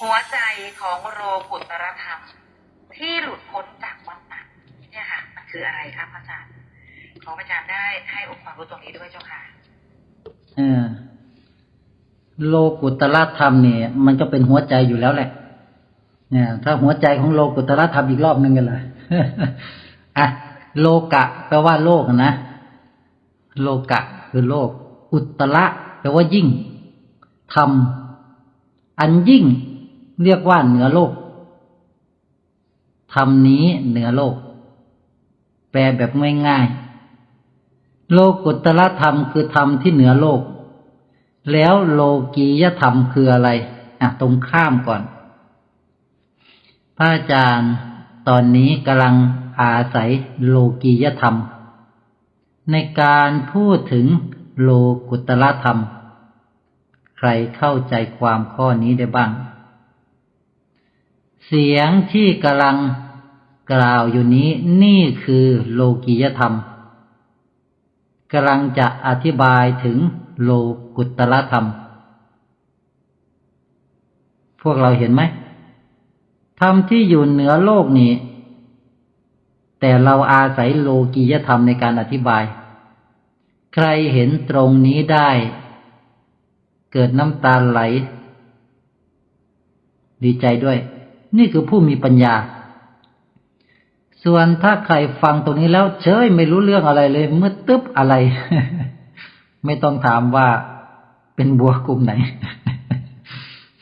หัวใจของโลกุตรธรรม ที่หลุดพ้นจากวัฏฏะเนี่ยค่ะ มันคืออะไรครับอาจารย์ขออาจารย์ได้ให้องค์ความรู้ตรงนี้ด้วยเจ้าค่ะเออโลกุตละธรรมเนี่ย มันก็เป็นหัวใจอยู่แล้วแหละ เนี่ย ถ้าหัวใจของโลกุตละธรรมอีกรอบหนึ่งกันเลยอะโลกะแปลว่าโลกนะ โลกะ คือโลก อุตละแปลว่ายิ่งธรรมอันยิ่ง เรียกว่าเหนือโลกธรรมนี้เหนือโลก แปลแบบง่ายๆโลกุตละธรรมคือธรรมที่เหนือโลก แล้วโลกียธรรมคืออะไรอะตรงข้ามก่อน พระอาจารย์ตอนนี้กำลังอาศัยโลกียธรรม ในการพูดถึงโลกุตละธรรม ใครเข้าใจความข้อนี้ได้บ้าง เสียงที่กำลังกล่าวอยู่นี้นี่คือโลกียธรรมกำลังจะอธิบายถึงโลกุตละธรรม พวกเราเห็นไหมธรรมที่อยู่เหนือโลกนี้ แต่เราอาศัยโลกียธรรมในการอธิบาย ใครเห็นตรงนี้ได้ เกิดน้ำตาไหล ดีใจด้วย นี่คือผู้มีปัญญา ส่วนถ้าใครฟังตรงนี้แล้วเฉยไม่รู้เรื่องอะไรเลยเมื่อตึ๊บอะไร ไม่ต้องถามว่าเป็นบัวกลุ่มไหน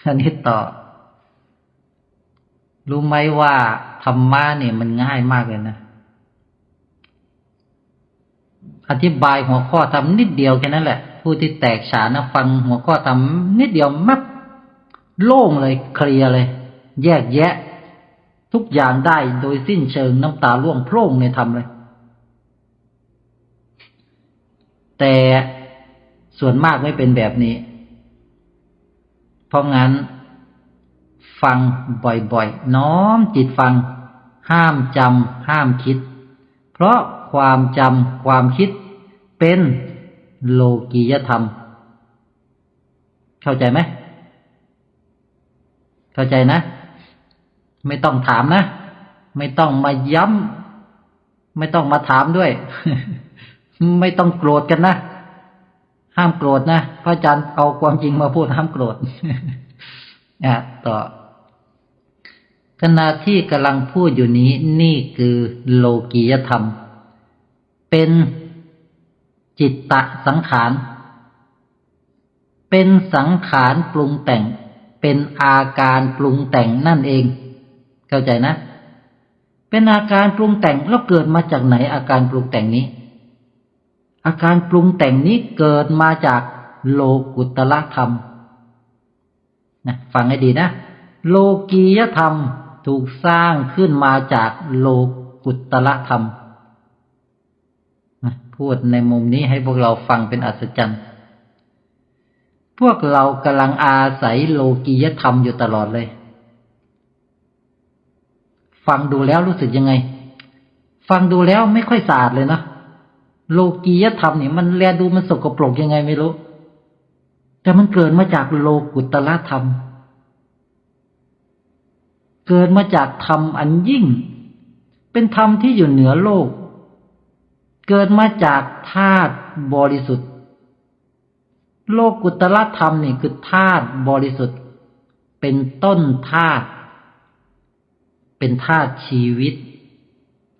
อันนี้ต่อ รู้ไหมว่าธรรมะเนี่ยมันง่ายมากเลยนะ อธิบายหัวข้อทำนิดเดียวแค่นั้นแหละ ผู้ที่แตกฉานนะฟังหัวข้อทำนิดเดียวมับโล่งเลยเคลียร์เลย แยกแยะ ทุกอย่างได้โดยสิ้นเชิงน้ำตาล่วงโพร่งในธรรมเลย แต่ส่วนมากไม่เป็นแบบนี้ เพราะงั้น ฟังบ่อยๆ น้อมจิตฟัง ห้ามจำห้ามคิด เพราะความจำความคิดเป็นโลกียธรรม เข้าใจไหม เข้าใจนะ ไม่ต้องถามนะ ไม่ต้องมาย้ำ ไม่ต้องมาถามด้วย ไม่ต้องโกรธกันนะ ห้ามโกรธนะ พระอาจารย์เอาความจริงมาพูดห้ามโกรธอะต่อขณะที่กำลังพูดอยู่นี้ นี่คือโลกียธรรม เป็นจิตตะสังขาร เป็นสังขารปรุงแต่ง เป็นอาการปรุงแต่งนั่นเอง เข้าใจนะ เป็นอาการปรุงแต่งแล้วเกิดมาจากไหนอาการปรุงแต่งนี้ อาการปรุงแต่งนี้เกิดมาจากโลกุตละธรรมนะฟังให้ดีนะ โลกียธรรมถูกสร้างขึ้นมาจากโลกุตละธรรมพูดในมุมนี้ให้พวกเราฟังเป็นอัศจรรย์ พวกเรากำลังอาศัยโลกียธรรมอยู่ตลอดเลย ฟังดูแล้วรู้สึกยังไง ฟังดูแล้วไม่ค่อยสะอาดเลยนะโลกียธรรมเนี่ยมันแลดูมันสกปรกยังไงไม่รู้ แต่มันเกิดมาจากโลกุตละธรรม เกิดมาจากธรรมอันยิ่ง เป็นธรรมที่อยู่เหนือโลก เกิดมาจากธาตุบริสุทธิ์ โลกุตละธรรมนี่คือธาตุบริสุทธิ์ เป็นต้นธาตุ เป็นธาตุชีวิต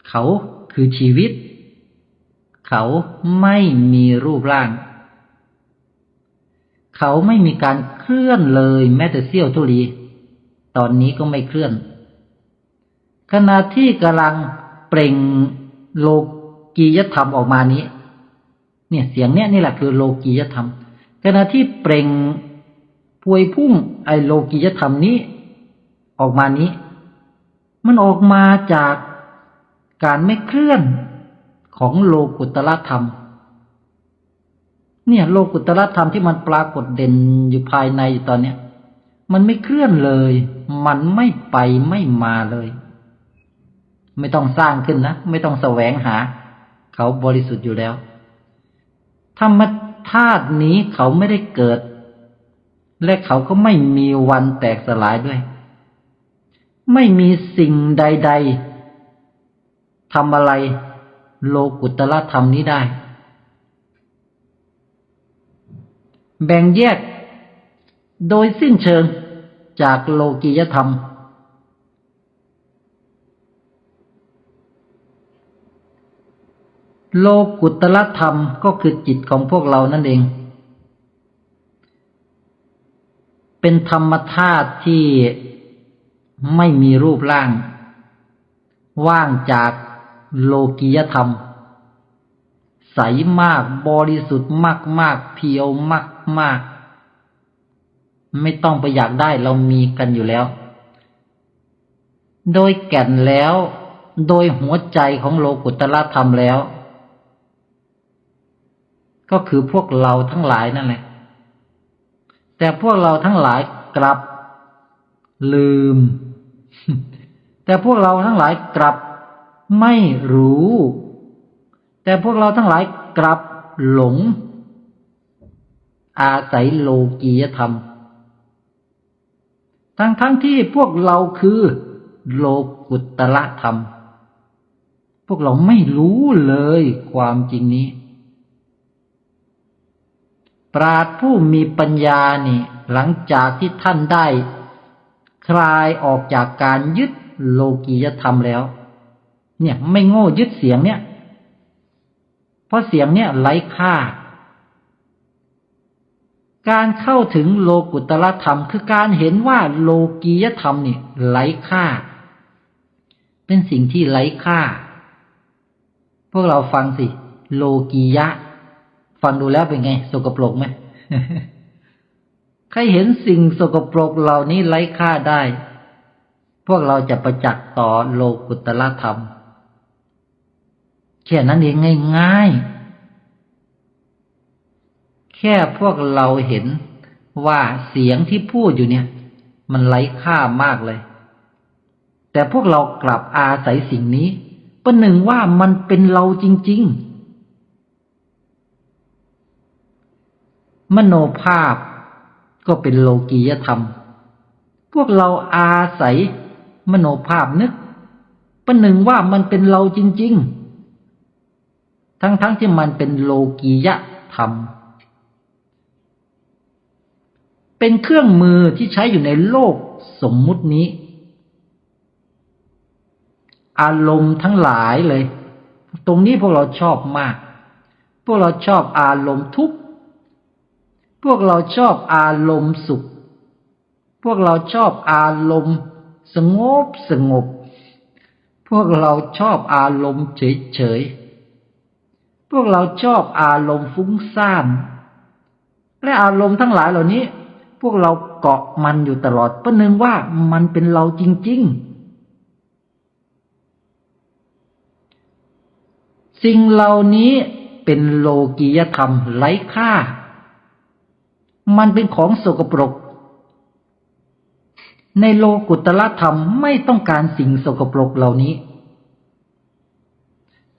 เขาคือชีวิต เขาไม่มีรูปร่าง เขาไม่มีการเคลื่อนเลยแม้แต่เสี้ยวทุลี ตอนนี้ก็ไม่เคลื่อน ขณะที่กำลังเปล่งโลกียธรรมออกมานี้ เนี่ยเสียงเนี้ยนี่แหละคือโลกียธรรม ขณะที่เปล่งพวยพุ่งไอโลกียธรรมนี้ ออกมานี้ มันออกมาจากการไม่เคลื่อนของโลกุตละธรรม เนี่ย โลกุตละธรรมที่มันปรากฏเด่นอยู่ภายในอยู่ตอนเนี้ย มันไม่เคลื่อนเลย มันไม่ไปไม่มาเลย ไม่ต้องสร้างขึ้นนะ ไม่ต้องแสวงหา เขาบริสุทธิ์อยู่แล้ว ธรรมธาตุนี้เขาไม่ได้เกิด และเขาก็ไม่มีวันแตกสลายด้วย ไม่มีสิ่งใด ๆทำอะไร โลกุตละธรรมนี้ได้ แบ่งแยก โดยสิ้นเชิงจากโลกียธรรม โลกุตละธรรมก็คือจิตของพวกเรานั่นเอง เป็นธรรมธาตุที่ ไม่มีรูปร่าง ว่างจากโลกียธรรม ใสมากบริสุทธิ์มากมากๆเพียวมากมากๆไม่ต้องไปอยากได้เรามีกันอยู่แล้ว โดยแก่นแล้ว โดยหัวใจของโลกุตละธรรมแล้ว ก็คือพวกเราทั้งหลายนั่นแหละ แต่พวกเราทั้งหลายกลับลืม แต่พวกเราทั้งหลายกลับไม่รู้ แต่พวกเราทั้งหลายกลับหลง อาศัยโลกียธรรม ทั้งทั้งที่พวกเราคือโลกุตละธรรม พวกเราไม่รู้เลยความจริงนี้ ปราดผู้มีปัญญานี่ หลังจากที่ท่านได้ คลายออกจากการยึดโลกียธรรมแล้ว เนี่ยไม่โง่ยึดเสียงเนี่ย เพราะเสียงเนี่ยไร้ค่า การเข้าถึงโลกุตละธรรม คือการเห็นว่าโลกียธรรมนี่ไร้ค่า เป็นสิ่งที่ไร้ค่า พวกเราฟังสิ โลกียะ ฟังดูแล้วเป็นไง สกปรกไหม ใครเห็นสิ่งสกปรกเหล่านี้ไร้ค่าได้ พวกเราจะประจักษ์ต่อโลกุตละธรรม แค่นั้นเองง่ายๆ แค่พวกเราเห็นว่าเสียงที่พูดอยู่เนี่ย มันไร้ค่ามากเลย แต่พวกเรากลับอาศัยสิ่งนี้ประหนึ่งว่ามันเป็นเราจริง ๆ มโนภาพ ก็เป็นโลกียธรรม พวกเราอาศัยมโนภาพนึกประหนึ่งว่ามันเป็นเราจริง ๆ ทั้งๆทที่มันเป็นโลกียธรรม เป็นเครื่องมือที่ใช้อยู่ในโลกสมมุตินี้ อารมณ์ทั้งหลายเลย ตรงนี้พวกเราชอบมาก พวกเราชอบอารมณ์ทุก พวกเราชอบอารมณ์สุข พวกเราชอบอารมณ์สงบสงบ พวกเราชอบอารมณ์เฉยเฉย พวกเราชอบอารมณ์ฟุ้งซ่าน และอารมณ์ทั้งหลายเหล่านี้ พวกเราเกาะมันอยู่ตลอดประหนึ่งว่ามันเป็นเราจริง ๆ สิ่งเหล่านี้เป็นโลกียธรรมไร้ค่า มันเป็นของสกปรก ในโลกุตละธรรมไม่ต้องการสิ่งสกปรกเหล่านี้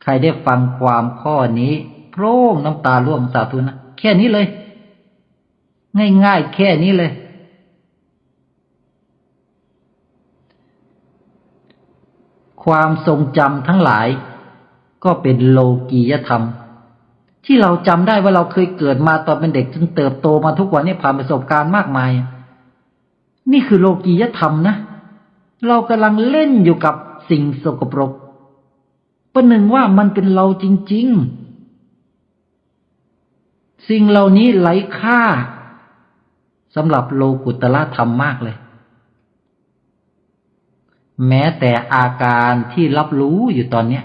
ใครได้ฟังความข้อนี้โพร่งน้ำตาร่วงสาธุนะแค่นี้เลย ง่ายๆแค่นี้เลย ความทรงจำทั้งหลายก็เป็นโลกียธรรม ที่เราจำได้ว่าเราเคยเกิดมาตอนเป็นเด็กจนเติบโตมาทุกวันนี้ผ่านประสบการณ์มากมาย นี่คือโลกียธรรมนะ เรากำลังเล่นอยู่กับสิ่งสกปรกประหนึ่งว่ามันเป็นเราจริง ๆ สิ่งเหล่านี้ไร้ค่าสำหรับโลกุตละธรรมมากเลย แม้แต่อาการที่รับรู้อยู่ตอนเนี้ย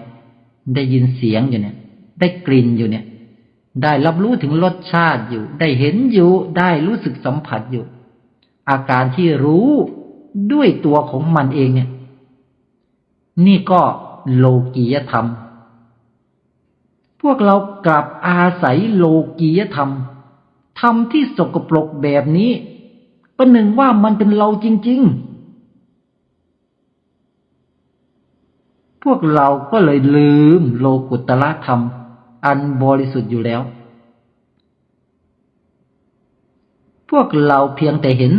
ได้ยินเสียงอยู่เนี่ย ได้กลิ่นอยู่เนี่ย ได้รับรู้ถึงรสชาติอยู่ ได้เห็นอยู่ ได้รู้สึกสัมผัสอยู่ อาการที่รู้ด้วยตัวของมันเองเนี่ย นี่ก็โลกียธรรม พวกเรากลับอาศัยโลกียธรรมธรรมที่สกปรกแบบนี้ประหนึ่งว่ามันเป็นเราจริง ๆ พวกเราก็เลยลืมโลกุตละธรรม อันบริสุทธิ์อยู่แล้ว พวกเราเพียงแต่เห็น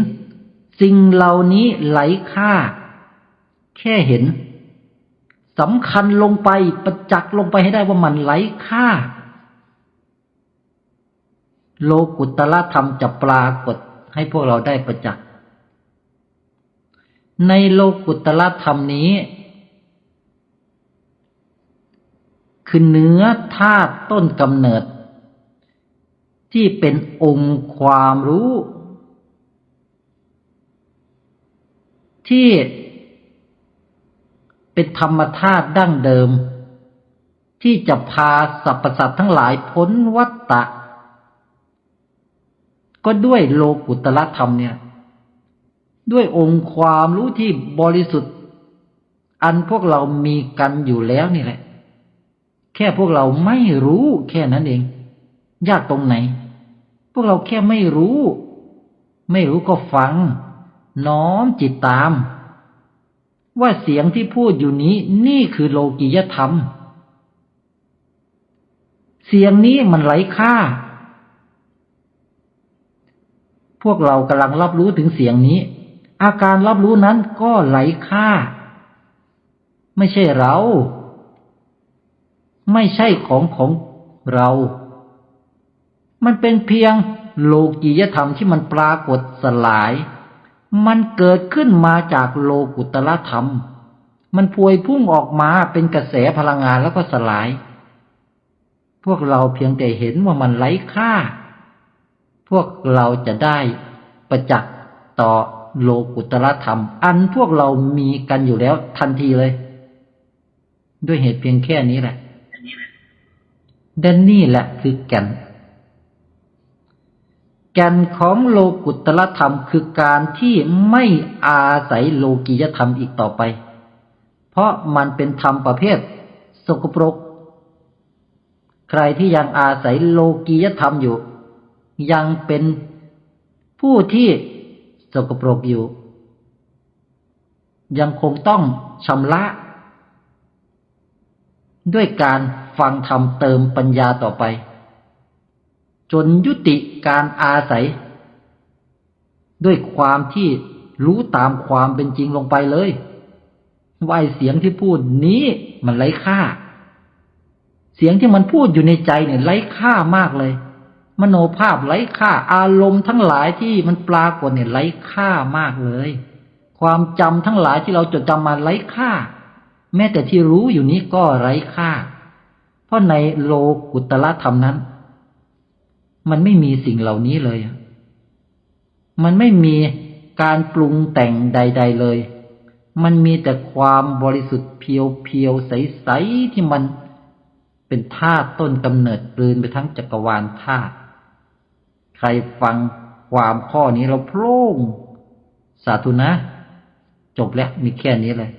สิ่งเหล่านี้ไหลค่า แค่เห็นสำคัญลงไปประจักษ์ลงไปให้ได้ว่ามันไหลค่า โลกุตละธรรมจะปรากฏให้พวกเราได้ประจักษ์ในโลกุตละธรรมนี้ คือเนื้อธาตุต้นกำเนิด ที่เป็นองค์ความรู้ ที่เป็นธรรมธาตุดั้งเดิม ที่จะพาสรรพสัตว์ทั้งหลายพ้นวัฏฏะก็ด้วยโลกุตละธรรมเนี่ย ด้วยองค์ความรู้ที่บริสุทธิ์ อันพวกเรามีกันอยู่แล้วนี่แหละ ค่พวกเราไม่รู้แค่นั้นเอง ยากตรงไหน พวกเราแค่ไม่รู้ ไม่รู้ก็ฟัง น้อมจิตตาม ว่าเสียงที่พูดอยู่นี้ นี่คือโลกิยธรรม เสียงนี้มันไร้ค่า พวกเรากำลังรับรู้ถึงเสียงนี้ อาการรับรู้นั้นก็ไร้ค่า ไม่ใช่เรา ไม่ใช่ของของเรา มันเป็นเพียงโลกียธรรมที่มันปรากฏสลาย มันเกิดขึ้นมาจากโลกุตละธรรม มันพวยพุ่งออกมาเป็นกระแสพลังงานแล้วก็สลาย พวกเราเพียงแต่เห็นว่ามันไร้ค่า พวกเราจะได้ประจักษ์ต่อโลกุตละธรรม อันพวกเรามีกันอยู่แล้วทันทีเลย ด้วยเหตุเพียงแค่นี้แหละ แดนนี่แหละคือแก่น แก่นของโลกุตละธรรมคือการที่ไม่อาศัยโลกียธรรมอีกต่อไป เพราะมันเป็นธรรมประเภท สกปรก ใครที่ยังอาศัยโลกียธรรมอยู่ ยังเป็นผู้ที่สกปรกอยู่ ยังคงต้องชำระ ด้วยการ ฟังธรรมเติมปัญญาต่อไป จนยุติการอาศัย ด้วยความที่รู้ตามความเป็นจริงลงไปเลยว่าเสียงที่พูดนี้มันไร้ค่า เสียงที่มันพูดอยู่ในใจเนี่ยไร้ค่ามากเลย มโนภาพไร้ค่าอารมณ์ทั้งหลายที่มันปรากฏเนี่ยไร้ค่ามากเลย ความจำทั้งหลายที่เราจดจำมาไร้ค่า แม้แต่ที่รู้อยู่นี้ก็ไร้ค่า เพราะในโลกุตละธรรมนั้น มันไม่มีสิ่งเหล่านี้เลย มันไม่มีการปรุงแต่งใด ๆเลย มันมีแต่ความบริสุทธิ์เพียวๆใสๆที่มันเป็นธาตุต้นกำเนิดกลืนไปทั้งจักรวาลธาตุใครฟังความข้อนี้เราโพร่งสาธุนะ จบแล้วมีแค่นี้เลย